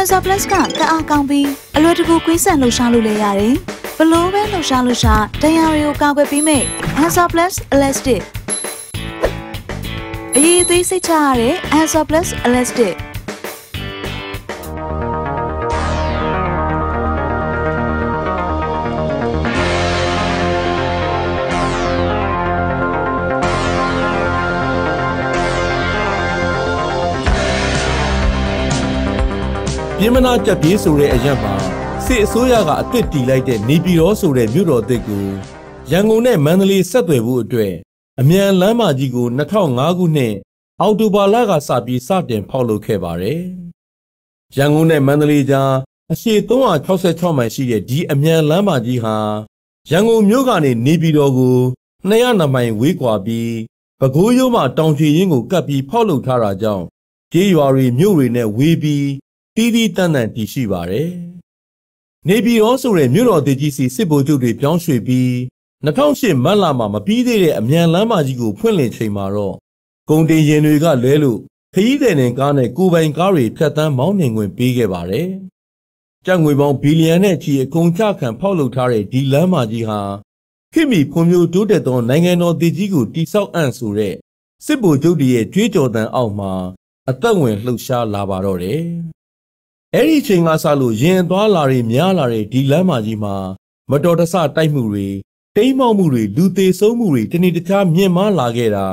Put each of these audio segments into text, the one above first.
Hansa Plus ကတအားကောင်းပြီးအလွယ်တကူကွင်းဆက်လှူရှားလို့လည်းရတယ်။ဘလို့ပဲလှူရှားလှူရှားတရားတွေကိုကာကွယ်ပေးမယ် Hansa Plus Elastic အရေးအသေးစိတ်ချရတဲ့ Hansa Plus Elastic ပြင်းမနာကြက်ပြေးဆိုတဲ့အရက်မှာစစ်အစိုးရကအသစ်တီလိုက်တဲ့နေပြည်တော်ဆိုတဲ့မြို့တော်အသစ်ကိုရန်ကုန်နဲ့မန္တလေးဆက်သွယ်ဖို့အတွက်အမြန်လမ်းမကြီးကို2005ခုနှစ်အောက်တိုဘာလကစပြီးစတင်ဖောက်လုပ်ခဲ့ပါတယ်။ရန်ကုန်နဲ့မန္တလေးကြားအရှည်366မိုင်ရှိတဲ့ဒီအမြန်လမ်းမကြီးဟာရန်ကုန်မြို့ကနေနေပြည်တော်ကို200မိုင်ဝေးကွာပြီးပဲခူးရိုးမှတောင်ချီရင်းကိုကပ်ပြီးဖောက်လုပ်ထားတာကြောင့်ကြေးရွာတွေမြို့တွေနဲ့ဝေးပြီး တီးတီးတန့်တန့်တည်ရှိပါတယ်။နေပြည်တော်ဆိုတဲ့မြို့တော်တည်ကြီးစီစစ်ဗိုလ်ချုပ်တွေပြောင်းရွှေ့ပြီး2008မတ်လမှာမပြီးသေးတဲ့အမြန်လမ်းမကြီးကိုဖွင့်လှစ်ချိန်မှာတော့ကုန်တင်ရင်တွေကလဲလို့ခရီးသည်တင်ကားနဲ့ကိုပိုင်ကားတွေဖြတ်တန်းမောင်းနှင်ခွင့်ပေးခဲ့ပါတယ်။ကျပ်ငွေပေါင်းဘီလီယံနဲ့ချီအကုန်ချခံဖောက်လုပ်ထားတဲ့ဒီလမ်းမကြီးဟာခိမီဖွံ့ဖြိုးတိုးတက်သောနိုင်ငံတော်တည်ကြီးကိုတိဆောက်အံ့ဆိုတဲ့စစ်ဗိုလ်ချုပ်တွေရဲ့ကြွေးကြော်သံအောက်မှာအသက်ဝင်လှုပ်ရှားလာပါတော့တယ်။ အဲ့ဒီချိန်ကစလို့ရင်သွားလာတွေများလာတဲ့ဒီလမ်းမကြီးမှာမတော်တဆတိုက်မှုတွေတိမ်းမောက်မှုတွေလူသေးဆုံးမှုတွေတနေ့တခြားမြင့်မားလာခဲ့တာ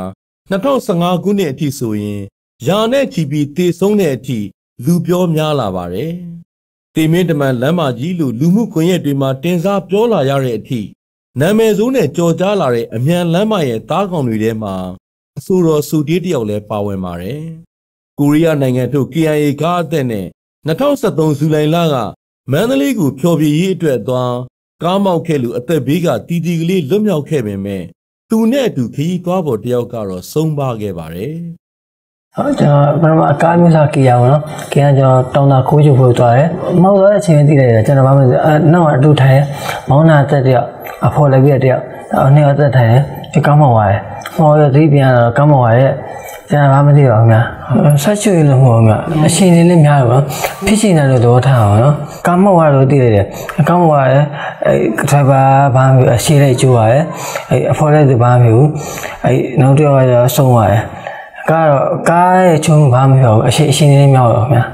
2015ခုနှစ်အထိဆိုရင်ယာနဲ့ချီပြီးသေဆုံးတဲ့အထိလူပြောများလာပါတယ်။တေမင်းတမန်လမ်းမကြီးလိုလူမှုကွန်ရက်တွေမှာတင်စားပြောလာရတဲ့အထိနာမည်ဆိုးနဲ့ကြော်ကြားလာတဲ့အမြန်လမ်းမရဲ့တားကောင်တွေထဲမှာအဆိုတော်စူတီးတယောက်လည်းပါဝင်ပါတယ်။ကိုရီးယားနိုင်ငံထုတ် KIA ကားအသက်နဲ့ 2013ဇူလိုင်လကမန္တလေးကိုဖျော်ဖြေရေးအတွက်သွားကားမောက်ခဲ့လူအသက်ဘေးကတီတီကလေးလွတ်မြောက်ခဲ့ပေမဲ့သူနဲ့အတူခရီးသွားဖို့တယောက်ကတော့ဆုံးပါခဲ့ပါတယ်။ဟုတ်ကျွန်တော်ပထမအကားမျိုးစားကြည့်ရအောင်နော်။ခင်ဗျာကျွန်တော်တောင်းတာခိုးချုပ်ဖို့သွားတယ်။မောက်သွားတဲ့အချိန်သိတယ်ကျွန်တော်ဘာမှမသိအဲနောက်အတူထိုင်မောင်းနာတက်တယောက်အဖော်လည်းပြတယောက်အနှစ်အသက်ထိုင်တယ်ကောင်းမောက်သွားတယ်။မော်ရသီးပြန်တော့ကောင်းမောက်သွားရဲ့ ကျွန်တော်ဘာမှမသိပါဘူးများဆက်ချွေလို့မဟုတ်ဘူးများအရှင်လေးလေးများတော့ဖြစ်ရှင်တယ်လို့သဘောထားအောင်နော်ကားမောက်ရလို့သိရတယ်ကားမောက်ရတယ်အဲဒရိုင်ဘာဘာမျိုးအရှိလေးကျိုးရတယ်အဲအဖော်လေးသူဘာမျိုးအဲနောက်တစ်ယောက်ကဆုံးသွားတယ်ကားတော့ကားရဲ့ချုံဘာမပြောဘူးအရှိအရှင်လေးများတော့များ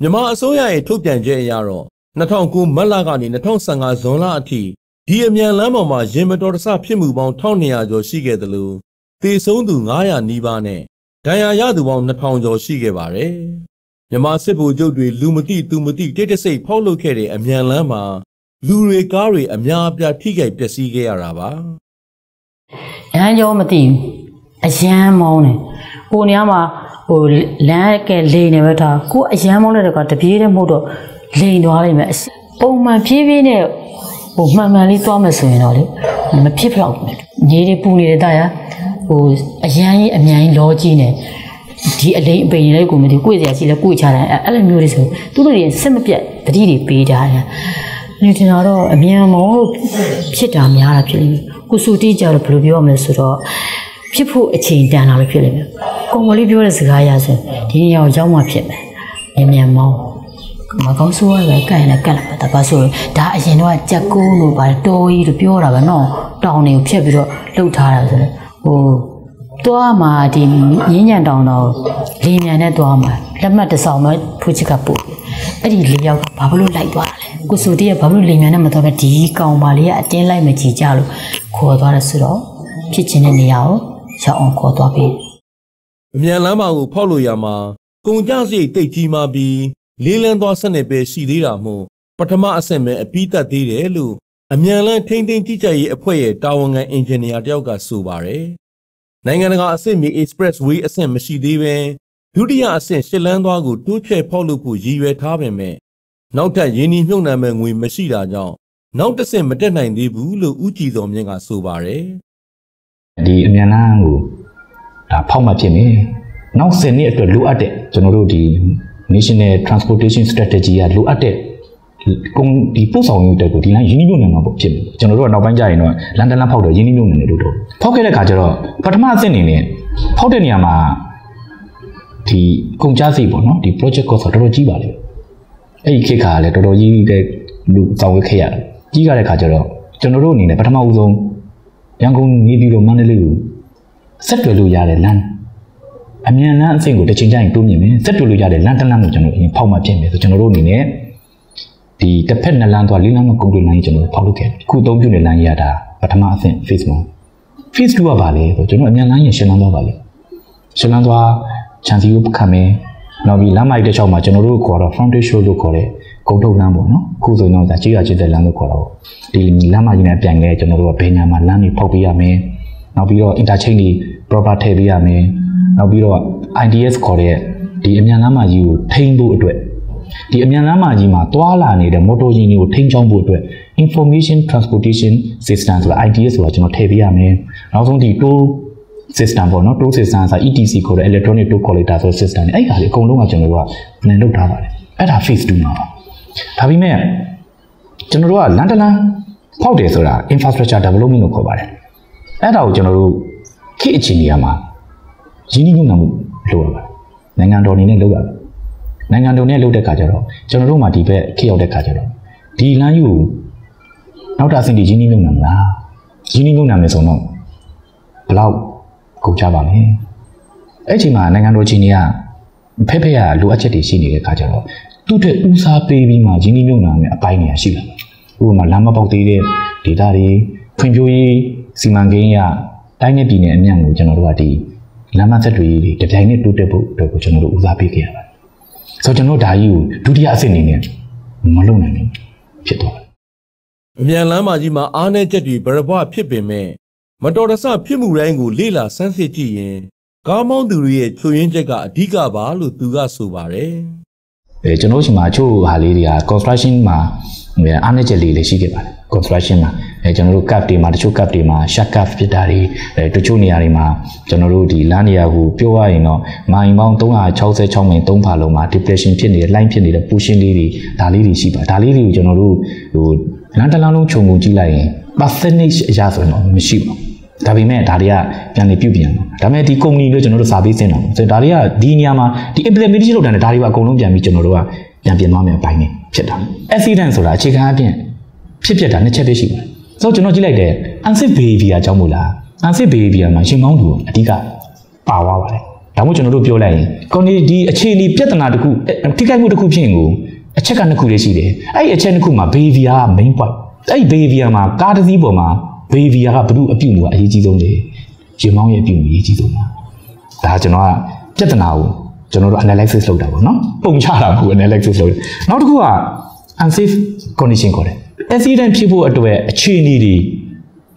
မြန်မာအစိုးရရဲ့ထုတ်ပြန်ချက်အရတော့2009မတ်လကနေ2015ဇွန်လအထိဒီအမြန်လမ်းပေါ်မှာရင်မတော်တဆဖြစ်မှုပေါင်း1200ကျော်ရှိခဲ့တယ်လို့ သေဆုံးသူ900နီးပါးနဲ့ဒဏ်ရာရသူပေါင်း2000ကျော်ရှိခဲ့ပါတယ်။မြမစစ်ဗိုလ်ချုပ်တွေလူမသိသူမသိတိတ်တဆိတ်ဖောက်လုပ်ခဲ့တဲ့အမြန်လမ်းမှာလူတွေကားတွေအများအပြားထိခိုက်ပျက်စီးခဲ့ရတာပါ။လမ်းကြောမသိဘူး။အရန်မောင်းတယ်။ကိုနေရာမှာဟိုလမ်းကလေနေပဲထားကိုအရန်မောင်းလိုက်တဲ့ကတပြေးတည်းမဟုတ်တော့လိန်သွားလိမ့်မယ်။ပုံမှန်ဖြည်းဖြည်းနဲ့ဟိုမှန်မှန်လေးသွားမယ်ဆိုရင်တော့လေမဖြစ်တော့ဘူး။ညီတွေပူနေတဲ့တရား ဟိုအရန်ကြီးအမြန်ကြီးလောကြီးနေဒီအလိမ်အပိန်လေးကိုမသိကိုယ်စရာရှိလဲကိုယ်ချတာအဲ့လိုမျိုးလေးဆိုသူတို့တွေစစ်မပြတ်တတိတွေပေးကြတယ်နေတင်တော့အမြန်မောဖြစ်တာများတာဖြစ်လိမ့်မယ်ကိုစုတီးကြတော့ဘယ်လိုပြောရမလဲဆိုတော့ဖြစ်ဖို့အချိန်တန်လာလို့ဖြစ်လိမ့်မယ်ကိုမလေးပြောတဲ့စကားရဆိုဒီနေရာကိုရောက်မှဖြစ်မယ်အမြန်မောမကောင်းဆိုးရပဲကန့်ရင်လည်းကန့်လာပါဒါပါဆိုဒါအရင်တော့ကြက်ကုန်းလို့ပါတော်ကြီးလို့ပြောတာပဲနော်တောင်တွေကိုဖြတ်ပြီးတော့လှုပ်ထားတာဆိုတော့ ဟိုတွားမှာဒီရင်းညံတောင်တော့လေမြန်နဲ့တွားမှာလက်မှတ်တစ်ဆောင်မှဖူးချစ်ကပို့အဲ့ဒီလေးယောက်ကဘာလို့လိုက်သွားတာလဲကိုဆိုတီးကဘာလို့လေမြန်နဲ့မတော်ပဲဒီကောင်ပါလေးကအတင်းလိုက်မကြည့်ကြလို့ခေါ်သွားတယ်ဆိုတော့ဖြစ်ချင်တဲ့နေရာကိုရောက်အောင်ခေါ်သွားပြီအမြန်လမ်းမကိုဖောက်လို့ရမှာကုန်ကြစရိတ်တိတ်ကြီးမှပြီးလေးလန်းသွားစနစ်ပဲရှိသေးတာမို့ပထမအဆင့်ပဲအပြီးတက်သေးတယ်လို့အမြန်လန်းထိမ့်သိမ့်တိကျရေးအဖွဲ့ရဲ့တာဝန်ခံအင်ဂျင်နီယာတယောက်ကဆိုပါတယ်။ နိုင်ငံတကာအဆင့်မီ Expressway အဆင့်မရှိသေးပဲဒုတိယအဆင့်ရှစ်လန်းသွားကိုတိုးချဲ့ဖောက်လုပ်ဖို့ရည်ရွယ်ထားပေမဲ့နောက်ထပ်ရင်းနှီးမြှုပ်နှံမဲ့ငွေမရှိတာကြောင့်နောက်တစ်ဆင့်မတက်နိုင်သေးဘူးလို့ဦးကြည်စောမြင့်ကဆိုပါတယ်။ဒီအမြန်လန်းကိုဒါဖောက်မှဖြစ်နေ။နောက်10နှစ်အတွက်လိုအပ်တဲ့ကျွန်တော်တို့ဒီ National Transportation Strategy ကလိုအပ်တဲ့ ကုန်ဒီပို့ဆောင်ရေးတက်ကိုဒီလမ်းရင်းနှီးမြှုပ်နှံမှာပေါ့ဖြစ်တယ်ကျွန်တော်တို့ကနောက်ပိုင်းကျရင်တော့လန်ဒန်လမ်းဖောက်တော့ရင်းနှီးမြှုပ်နှံတယ်လို့တော့ဖောက်ခဲ့တဲ့ခါကျတော့ပထမအဆင့်အနေနဲ့ဖောက်တဲ့နေရာမှာဒီကုန်ကြစိတ်ပေါ့နော်ဒီ project cost တော်တော်ကြီးပါလေအဲ့ဒီခေတ်ကလည်းတော်တော်ကြီးတဲ့လူဆောင်ဝဲခဲ့ရတယ်ကြီးရတဲ့ခါကျတော့ကျွန်တော်တို့အနေနဲ့ပထမဦးဆုံးရန်ကုန်နေပြီးတော့မန္တလေးကိုဆက်တွယ်လို့ရတဲ့လမ်းအမြန်လမ်းအဆင့်ကိုတစ်ချိန်ကျရင်တိုးမြင့်မယ်ဆက်တွယ်လို့ရတဲ့လမ်းတစ်လမ်းကိုကျွန်တော်အရင်ဖောက်မှပြင်မယ်ဆိုကျွန်တော်တို့အနေနဲ့ ဒီတစ်ဖက်နှစ်လမ်းသွားလေးလမ်းမကုန်တဲ့လမ်းကြီးကျွန်တော်ဖောက်လုပ်ခဲ့တယ်ခုအသုံးပြုတဲ့လမ်းကြီးရတာပထမအဆင့် phase 1 phase 2ကပါလေဆိုကျွန်တော်အမြန်လမ်းရင်ရှင်းလမ်းသွားပါလေရှင်းလမ်းသွားခြံစည်းကိုခံမယ်နောက်ပြီးလမ်းမိုက်တစ်ချောင်းမှာကျွန်တော်တို့ခေါ်တော့ frontage show လို့ခေါ်တဲ့ဂုံထုတ်လမ်းပေါ့နော်ခုဆိုရင်တော့ဒါကြေးရချစ်တဲ့လမ်းလို့ခေါ်တော့ဒီလမ်းမကြီးနဲ့ပြန်လဲကျွန်တော်တို့ကဘယ်ညာမှာလမ်းတွေဖောက်ပေးရမယ်နောက်ပြီးတော့ interchange တွေ proper ထည့်ပေးရမယ်နောက်ပြီးတော့ IDS ခေါ်တဲ့ဒီအမြန်လမ်းမကြီးကိုထိန်းဖို့အတွက် ဒီအမြန်လမ်းမကြီးမှာတွာလာနေတဲ့မော်တော်ယာဉ်တွေကိုထိန်းချောင်းဖို့အတွက် information transportation system ဆိုတာ IDS ဆိုတာကျွန်တော်ထည့်ပေးရမယ်နောက်ဆုံးဒီ toll system ပေါ့နော် toll system ဆိုတာ ETC ခေါ်တဲ့ electronic toll collector ဆိုတဲ့ system တွေအဲ့ဒါတွေအကုန်လုံးကကျွန်တော်တို့ကပြန်လုပ်ထားပါတယ်အဲ့ဒါ phase 2မှာပါဒါပေမဲ့ကျွန်တော်တို့ကလန်တလန်ဖောက်တယ်ဆိုတာ infrastructure development လို့ခေါ်ပါတယ်အဲ့ဒါကိုကျွန်တော်တို့ခေတ်အခြေအနေမှာရင်းနှီးမြှုပ်နှံမှုလုပ်ရပါတယ်နိုင်ငံတော်အနေနဲ့လုပ်ရတယ် နိုင်ငံတော်နဲ့လုပ်တဲ့ခါကျတော့ကျွန်တော်တို့မှဒီဘက်ခေတ်ရောက်တဲ့ခါကျတော့ဒီလမ်းယူနောက်တာအဆင့်ဒီရင်းနှီးမြှုပ်နှံမလားရင်းနှီးမြှုပ်နှံမယ်ဆိုတော့ဘယ်လောက်ကုန်ကြပါမလဲအဲ့ချိန်မှာနိုင်ငံတော်ချင်းတွေကဖက်ဖက်ကလိုအပ်ချက်တွေရှိနေတဲ့ခါကျတော့သူ့အတွက်ဦးစားပေးပြီးမှရင်းနှီးမြှုပ်နှံမယ်အပိုင်းတွေရှိလာဥပမာလမ်းမပေါက်သေးတဲ့ဒေတာတွေဖွံ့ဖြိုးရေးစီမံကိန်းရတိုင်းနဲ့ပြည်နယ်အမြတ်ကိုကျွန်တော်တို့ကဒီလမ်းမဆက်တွေတွေတပြိုင်နက်တိုးတက်ဖို့အတွက်ကိုကျွန်တော်တို့ဦးစားပေးခဲ့ရပါတယ် ဆိုတော့ကျွန်တော်ဒါကြီးကိုဒုတိယအဆင့်အနေနဲ့မလုပ်နိုင်ဘူးဖြစ်သွားတယ်အမြန်လမ်းမကြီးမှာအားနည်းချက်တွေဘရဘဖြစ်ပင်မဲ့မတော်တဆဖြစ်မှုတိုင်းကိုလေ့လာဆန်းစစ်ကြည့်ရင်ကားမောင်းသူတွေရဲ့ချွေရင်းချက်ကအဓိကပါလို့သူကဆိုပါတယ်အဲကျွန်တော်တို့ရှိမှာအချို့ဟာလေးတွေက construction မှာ အားနည်းချက်လေးလည်းရှိခဲ့ပါတယ် construction မှာအဲကျွန်တော်တို့ cap တွေမှာတချို့ cap တွေမှာ shut cap ဖြစ်တာတွေအဲတချို့နေရာတွေမှာကျွန်တော်တို့ဒီလမ်းနေရာကိုပြောရရင်တော့မိုင်ပေါင်း366မိုင်3ဖာလုံးမှာ depression ဖြစ်နေတဲ့ line ဖြစ်နေတဲ့ pushing လေးတွေဒါလေးတွေရှိပါဒါလေးတွေကိုကျွန်တော်တို့ဟိုလမ်းတစ်လမ်းလုံးခြုံငုံကြည့်လိုက်ရင် percentage အရာဆိုရင်တော့မရှိပါဘူးဒါပေမဲ့ဒါတွေကပြန်လေပြုတ်ပြန်တော့ဒါပေမဲ့ဒီ company လို့ကျွန်တော်တို့စာပေးစင်းတော့ဆိုတော့ဒါတွေကဒီနေရာမှာဒီ implementation လုပ်တဲ့ဒါတွေကအကုန်လုံးပြန်ပြီးကျွန်တော်တို့က ပြန်ပြင်သွားမယ်အပိုင်းနေဖြစ်တာ accident ဆိုတာအခြေခံအပြင်ဖြစ်ဖြစ်တာနှစ်ချက်ပဲရှိပါတယ်ဆိုတော့ကျွန်တော်ကြည့်လိုက်တယ် unsafe behavior အကြောင်းမို့လား unsafe behavior မှာရှင်မောင်းသူအဓိကပါသွားပါတယ်ဒါမှမဟုတ်ကျွန်တော်တို့ပြောလိုက်ရင်ကော်နီဒီအခြေအနေပြဿနာတစ်ခုထိခိုက်မှုတစ်ခုဖြစ်ရင်ကိုအချက်ကနှစ်ခုလေးရှိတယ်အဲ့ဒီအချက်နှစ်ခုမှာ behavior က main point အဲ့ဒီ behavior မှာကားတစ်စီးပေါ်မှာ behavior ကဘလို့အပြုမှုကအရေးကြီးဆုံးလေရှင်မောင်းရဲ့အပြုမှုအရေးကြီးဆုံးပါဒါကျွန်တော်ကပြဿနာကို ကျွန်တော်တို့ analysis လုပ်တာပေါ့နော်ပုံချတာကို analysis လုပ်တယ်နောက်တစ်ခုက unsafe condition ခေါ်တယ် accident ဖြစ်ဖို့အတွက်အခြေအနေတွေ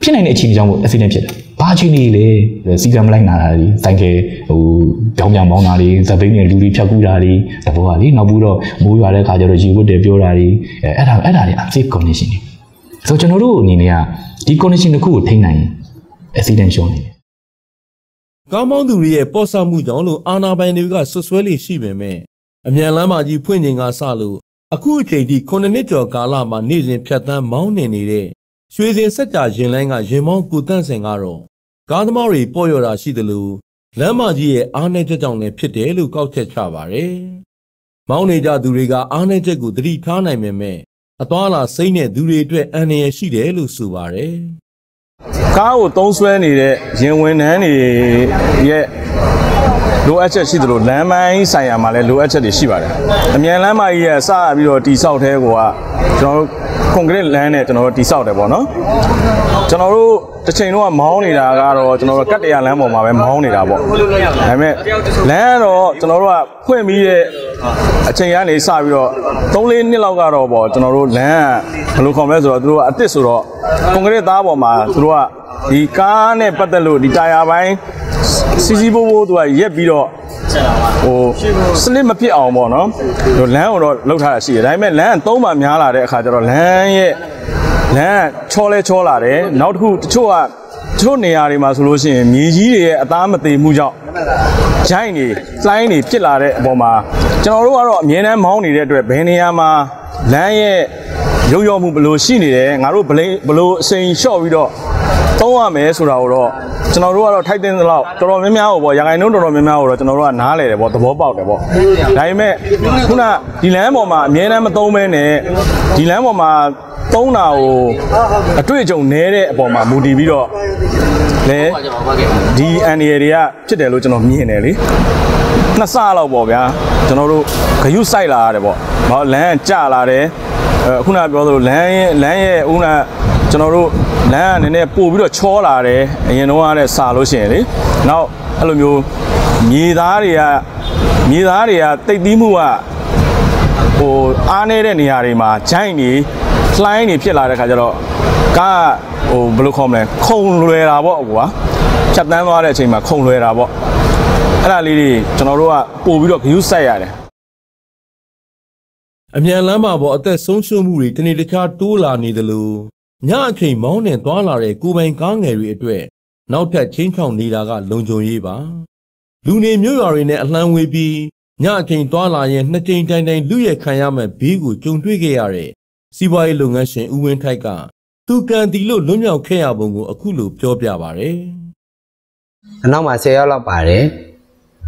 ဖြစ်နိုင်တဲ့အခြေအနေကြောင့်မို့ accident ဖြစ်တယ်ဘာအခြေအနေလဲစီကံမလိုက်နာတာတွေစိုက်ကယ်ဟိုကြောင်ကြောင်ပေါင်းတာတွေဇပိန်နဲ့လူတွေဖြတ်ကူးတာတွေတဘောကလေနောက်ပြီးတော့မိုးရွာတဲ့ခါကျတော့ရေဝတ်တယ်ပြောတာတွေအဲအဲ့ဒါအဲ့ဒါတွေ unsafe condition တွေဆိုတော့ကျွန်တော်တို့အနေနဲ့ကဒီ condition တစ်ခုကိုထိန်းနိုင်ရင် accident ရှုံးနေတယ် ကားမောင်းသူတွေရဲ့ပေါ်ဆမှုကြောင့်လို့အာနာပိုင်တွေကဆွဆွဲလေရှိပေမဲ့အမြန်လမ်းမကြီးဖွင့်ချိန်ကစလို့အခုအချိန်ထိ9နှစ်ကျော်ကာလမှာနေ့စဉ်ဖြတ်သန်းမောင်းနေနေတဲ့ရွှေစင်စက်ကြာရင်လိုင်းကရင်မောင်းကိုတန့်စင်ကတော့ကားသမားတွေပေါ်ရတာရှိတယ်လို့လမ်းမကြီးရဲ့အားနည်းချက်ကြောင့်လည်းဖြစ်တယ်လို့ကောက်ချက်ချပါတယ်။မောင်းနေကြသူတွေကအားနည်းချက်ကိုသတိထားနိုင်ပေမဲ့အသွားလာစိမ့်တဲ့သူတွေအတွက်အန္တရာယ်ရှိတယ်လို့ဆိုပါတယ်။ ကားကိုသုံးဆွဲနေတဲ့ရင်ဝင်နှန်းတွေရဲ့ လိုအပ်ချက်ရှိသလိုလမ်းမိုင်းဆိုင်ရာမှာလည်းလိုအပ်ချက်တွေရှိပါတယ်။အမြန်လမ်းမကြီးရဲ့စပြီးတော့တိဆောက်တဲ့ကောကကျွန်တော်တို့ကွန်ကရစ်လမ်းနဲ့ကျွန်တော်တို့တိဆောက်တယ်ပေါ့နော်။ကျွန်တော်တို့တစ်ချိန်လုံးကမောင်းနေတာကတော့ကျွန်တော်တို့ကတ်တရလမ်းပေါ်မှာပဲမောင်းနေတာပေါ့။ဒါပေမဲ့လမ်းကတော့ကျွန်တော်တို့ကဖွင့်ပြီးတဲ့အချိန်ကနေစပြီးတော့3-4နှစ်လောက်ကတော့ပေါ့ကျွန်တော်တို့လမ်းကဘယ်လိုခေါ်မလဲဆိုတော့သူတို့ကအစ်စ်ဆိုတော့ကွန်ကရစ်သားပေါ်မှာသူတို့ကဒီကားနဲ့ပတ်သက်လို့ဒီတာယာပိုင်း စီစီဘိုးဘိုးသူကရက်ပြီးတော့ဟိုစနစ်မဖြစ်အောင်ပေါ့နော်ဟိုလမ်းကိုတော့လှုပ်ထားတာရှိတယ်ဒါပေမဲ့လမ်းကသုံးမှများလာတဲ့အခါကျတော့လမ်းရဲ့လမ်းကချောလဲချောလာတယ်နောက်တစ်ခုတချို့ကတချို့နေရာတွေမှာဆိုလို့ရှိရင်မြေကြီးတွေရဲ့အသားမသေးမှုကြောင့်ဂျိုင်းတွေလိုင်းတွေဖြစ်လာတဲ့အပေါ်မှာကျွန်တော်တို့ကတော့အမြဲတမ်းမောင်းနေတဲ့အတွက်ဘယ်နေရာမှာလမ်းရဲ့ရုပ်ရောမှုဘယ်လိုရှိနေတယ်ငါတို့ဘလိဘယ်လိုအစိန်လျှော့ပြီးတော့ သုံးရမယ်ဆိုတာကိုတော့ကျွန်တော်တို့ကတော့ထိုက်တဲ့လောက်တော်တော်များများဟိုပေါ့ရခိုင်နှုန်းတော်တော်များများကိုတော့ကျွန်တော်တို့ကနားလဲတယ်ပေါ့သဘောပေါက်တယ်ပေါ့ဒါပေမဲ့ခုနဒီလမ်းပေါ်မှာအမြဲတမ်းမသုံးမဲနဲ့ဒီလမ်းပေါ်မှာသုံးတာကိုအတွေ့အကြုံနည်းတဲ့အပေါ်မှာမူတည်ပြီးတော့လေဒီအန်ရီတွေကဖြစ်တယ်လို့ကျွန်တော်မြင်တယ်လေနှစ်ဆလောက်ပေါ့ဗျာကျွန်တော်တို့ဂယုစိုက်လာရတယ်ပေါ့ဟောလမ်းကျလာတယ်အဲခုနပြောသလိုလမ်းရဲ့လမ်းရဲ့ဦးနာ ကျွန်တော်တို့လမ်းကနည်းနည်းပို့ပြီးတော့ချောလာတယ်အရင်တော့ကလည်းစာလို့ရှိရင်လေနောက်အဲ့လိုမျိုးမြေသားတွေကမြေသားတွေကတိတ်သီးမှုကဟိုအားနေတဲ့နေရာတွေမှာဂျိုင်းနေလှိုင်းနေဖြစ်လာတဲ့ခါကျတော့ကားဟိုဘယ်လိုခေါ်မလဲခုံလွယ်တာပေါ့ကွာဖြတ်တန်းသွားတဲ့အချိန်မှာခုံလွယ်တာပေါ့အဲ့ဒါလေးတွေကျွန်တော်တို့ကပို့ပြီးတော့ဂယုစိုက်ရတယ်အမြန်လမ်းမှာပေါ်အသက်ဆုံးရှုံးမှုတွေတနေ့တခြားတိုးလာနေသလို ညအချိန်မောင်းနှင်သွားလာတဲ့ကိုယ်ပိုင်ကားငယ်တွေအတွက်နောက်ထပ်ချင်းချောင်နေတာကလုံခြုံရေးပါလူနေမြို့ရွာတွေနဲ့အလှမ်းဝေးပြီးညအချိန်သွားလာရင်နှစ်ကြိမ်တိုင်တိုင်လူရဲခံရမဲ့ဘေးကိုကြုံတွေ့ခဲ့ရတဲ့စီးပွားရေးလုပ်ငန်းရှင်ဦးဝင်းထိုက်ကသူကံတီလို့လွတ်မြောက်ခဲ့ရပုံကိုအခုလိုပြောပြပါဗျ။အနောက်မှာ10ယောက်လောက်ပါတယ်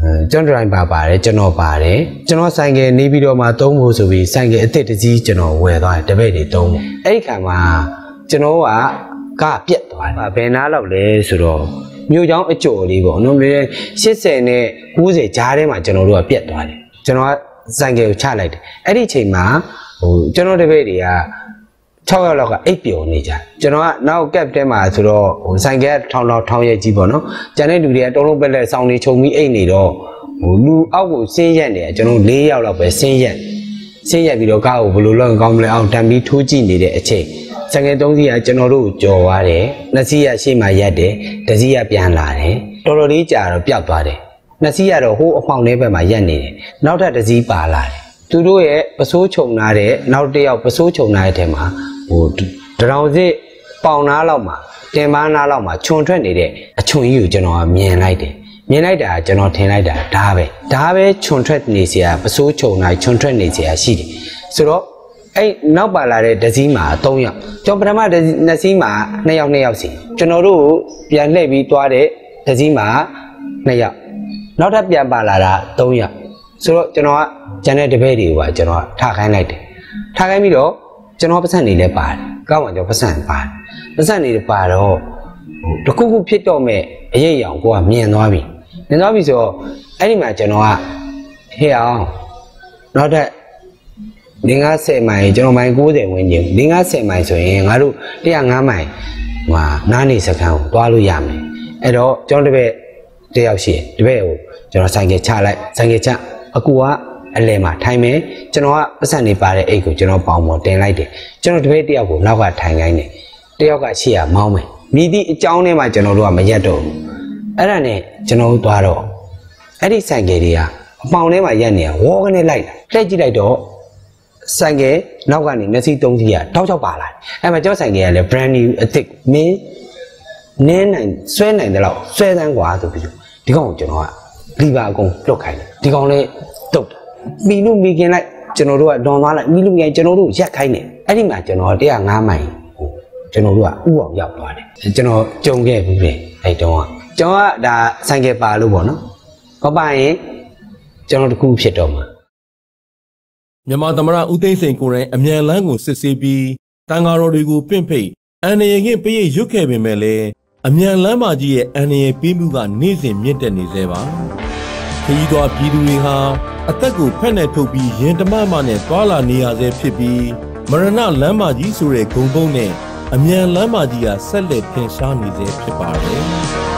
အဲကျွန်တော်ဒရိုင်ဘာပါတယ်ကျွန်တော်ပါတယ်ကျွန်တော်ဆိုင်ကယ်နေပြီးတော့မှသုံးဖို့ဆိုပြီးဆိုင်ကယ်အစ်စ်တစ်စီးကျွန်တော်ဝယ်သွားတယ်တပည့်တွေသုံးဖို့အဲ့ဒီခါမှာ ကျွန်တော်ကကပြက်သွားတယ်ဘယ်နားလောက်လဲဆိုတော့မြို့ချောင်းအကျော်လေးပေါ့နော်မြေ80နဲ့90ကြားထဲမှာကျွန်တော်တို့ကပြက်သွားတယ်ကျွန်တော်ကဆိုင်ကယ်ကိုချလိုက်တယ်အဲ့ဒီချိန်မှာဟိုကျွန်တော်တပည့်တွေက6ရောက်လောက်ကအိပ်ပျော်နေကြတယ်ကျွန်တော်ကနောက်ကက်တဲမှာဆိုတော့ဟိုဆိုင်ကယ်ထောင်ထောင်ထောင်ရဲ့ကြီးပေါ့နော်ကျန်တဲ့လူတွေကတုံးလုံးပက်လက်ဆောင်းနေခြုံပြီးအိပ်နေတော့ဟိုလူအောက်ကိုဆင်းရက်နေတယ်ကျွန်တော်၄ယောက်လောက်ပဲဆင်းရက်ဆင်းရက်ပြီးတော့ကားကိုဘယ်လိုလုပ်ရင်ကောင်းမလဲအောင်တန်ပြီးထိုးကြည့်နေတဲ့အချိန် ဆိုင်ကယ်၃စီးကကျွန်တော်တို့ကိုကြော်သွားတယ်နှစ်စီးကရှေ့မှာရက်တယ်တစ်စီးကပြန်လာတယ်တော်တော်လေးကြာတော့ပျောက်သွားတယ်နှစ်စီးကတော့ဟိုးအဖောင်ထဲဘက်မှာရက်နေတယ်နောက်ထပ်တစ်စီးပါလာတယ်သူတို့ရဲ့ပစိုးခြုံနာတဲ့နောက်တစ်ယောက်ပစိုးခြုံနာတဲ့ထဲမှာဟိုတရောင်စစ်ပေါင်နာလောက်မှာတင်ပန်းနာလောက်မှာခြုံထွက်နေတဲ့အချွန်ကြီးကိုကျွန်တော်ကမြင်လိုက်တယ်မြင်လိုက်တာကျွန်တော်ထင်လိုက်တာဒါပဲဒါပဲခြုံထွက်နေเสียပစိုးခြုံနာခြုံထွက်နေเสียရှိတယ်ဆိုတော့ အဲ့နောက်ပါလာတဲ့ဒဇီးမှာ3ယောက်ကျွန်တော်ပထမဒဇီးနှစ်စီးမှာ2ယောက်2ယောက်စီကျွန်တော်တို့ပြန်လှည့်ပြီးသွားတဲ့ဒဇီးမှာ2ယောက်နောက်ထပ်ပြန်ပါလာတာ3ယောက်ဆိုတော့ကျွန်တော်ကကျန်တဲ့တပည့်တွေကိုပါကျွန်တော်ကထားခိုင်းလိုက်တယ်ထားခိုင်းပြီးတော့ကျွန်တော်ပတ်စံနေလဲပါတယ်ကောင်းမှကျွန်တော်ပတ်စံပါတယ်ပတ်စံနေပါတော့ဟိုတခုခုဖြစ်တော့မဲ့အရေးအယောင်ကိုကမြင်သွားပြီမြင်သွားပြီဆိုတော့အဲ့ဒီမှာကျွန်တော်ကဟေ့အောင်နောက်ထပ် 50မိုင်ကျွန်တော်မိုင်90ဝန်းကျင်50မိုင်ဆိုရင်ငါတို့105မိုင်ဟိုနားနေစကန်ကိုတွားလို့ရမယ်အဲ့တော့ကျွန်တော်တပည့်တယောက်ရှိတယ်တပည့်ကိုကျွန်တော်ဆိုင်ကချလိုက်ဆိုင်ကချအကူကအလဲမှာထိုင်မယ်ကျွန်တော်ကပတ်စံနေပါတဲ့အိတ်ကိုကျွန်တော်ပေါင်ပေါ်တင်လိုက်တယ်ကျွန်တော်တပည့်တယောက်ကိုနောက်ကထိုင်ခိုင်းတယ်တယောက်ကရှေ့ကမောင်းမယ်မိသည့်အကြောင်းထဲမှာကျွန်တော်တို့ကမရက်တော့ဘူးအဲ့ဒါနဲ့ကျွန်တော်တို့သွားတော့အဲ့ဒီဆိုင်ကယ်တွေကအပေါင်ထဲမှာရက်နေတာဝေါကနေလိုက်လာလှည့်ကြည့်လိုက်တော့ ဆိုင်ကယ်နောက်ကနေမျက်စိသုံးစီးကတောက်ချောက်ပါလာတယ်အဲ့မှာကျောက်ဆိုင်ကယ်ကလည်း brand new အသစ်မင်းနင်းနိုင်ဆွဲနိုင်တယ်လို့ဆွဲတန်းกว่าဆိုပြီးဒီကောင်ကိုကျွန်တော်ကလီဗာအကုန်လွတ်ခိုင်းတယ်ဒီကောင်လည်းတုတ်တယ်မီလို့မီခင်လိုက်ကျွန်တော်တို့ကလွန်သွားလိုက်မီလို့မီခင်ကျွန်တော်တို့ရက်ခိုင်းတယ်အဲ့ဒီမှာကျွန်တော်105မိုင်ဟိုကျွန်တော်တို့ကဥအောင်ရောက်သွားတယ်ကျွန်တော်ကြုံခဲ့ဘူးလေအဲ့တုန်းကကျွန်တော်ကဒါဆိုင်ကယ်ပါလို့ပေါ့နော်မပါရင်ကျွန်တော်တခုဖြစ်တော့မှာ မြန်မာသမ္မတဦးသိန်းစိန်ကိုယ်တိုင်အမြန်လန်းကိုစစ်ဆေးပြီးတန်ဃာတော်တွေကိုပင့်ဖိတ်အန်ရရင်ပြည့်ရွတ်ခဲ့ပေမဲ့လည်းအမြန်လန်းမကြီးရဲ့အန်ရပေးမှုကနေ့စဉ်မြင့်တက်နေသေးပါခရီးသွားပြည်သူတွေဟာအသက်ကိုဖက်နဲ့ထုတ်ပြီးရင်တမမနဲ့တွာလာနေရဆဲဖြစ်ပြီးမရဏလမ်းမကြီးဆိုတဲ့ဂုံပုံးနဲ့အမြန်လမ်းမကြီးကဆက်လက်ထင်ရှားနေသေးဖြစ်ပါတယ်